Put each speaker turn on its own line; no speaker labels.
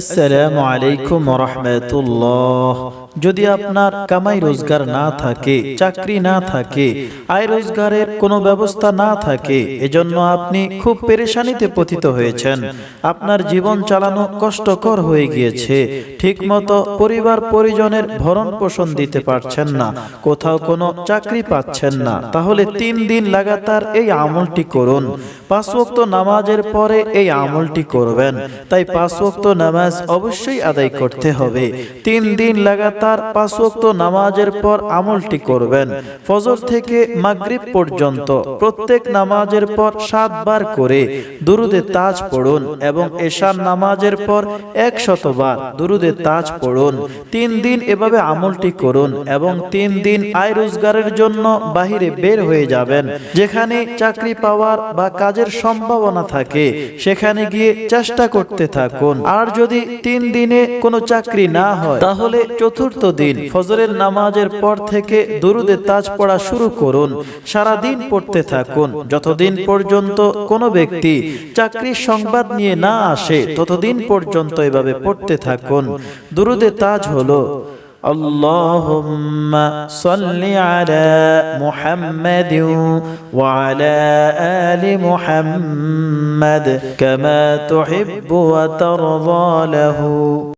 আসসালামু আলাইকুম রহমতুল্লাহ যদি আপনার কামাই রোজগার না থাকে, চাকরি না থাকে, আয় রোজগারের কোনো ব্যবস্থা না থাকে, এজন্য আপনি খুব পেরেশানিতে পতিত হয়েছেন। আপনার জীবন চালানো কষ্টকর হয়ে গিয়েছে। ঠিকমতো পরিবার পরিজনের ভরণ পোষণ দিতে পারছেন না, কোথাও কোনো চাকরি পাচ্ছেন না। তাহলে তিন দিন লাগাতার এই আমলটি করুন। পাঁচ ওয়াক্ত নামাজের পরে এই আমলটি করবেন। তাই পাঁচ ওয়াক্ত নামাজ অবশ্যই আদায় করতে হবে। তিন দিন লাগাতার পাঁচ ওয়াক্ত নামাজের পর আমলটি করবেন। ফজর থেকে মাগরিব পর্যন্ত প্রত্যেক নামাজের পর সাতবার করে দুরুদে তাজ পড়ুন এবং এশার নামাজের পর একশতবার দুরুদে তাজ পড়ুন। তিন দিন এভাবে আমলটি করুন এবং তিন দিন আয় রোজগারের জন্য বাহিরে বের হয়ে যাবেন, যেখানে চাকরি পাওয়ার বা কাজের সম্ভাবনা থাকে, সেখানে গিয়ে চেষ্টা করতে থাকুন। আর যদি তিন দিনে কোনো চাকরি না হয়, তাহলে চতুর্থ দিন ফজরের নামাজের পর থেকে দুরুদে তাজ পড়া শুরু করুন সারা দিন পড়তে থাকুন। যতদিন পর্যন্ত কোনো ব্যক্তি চাকরির সংবাদ নিয়ে না আসে, ততদিন পর্যন্ত এভাবে পড়তে থাকুন। দুরুদে তাজ হলো اللهم صل على محمد وعلى آل محمد كما تحب وترضى له.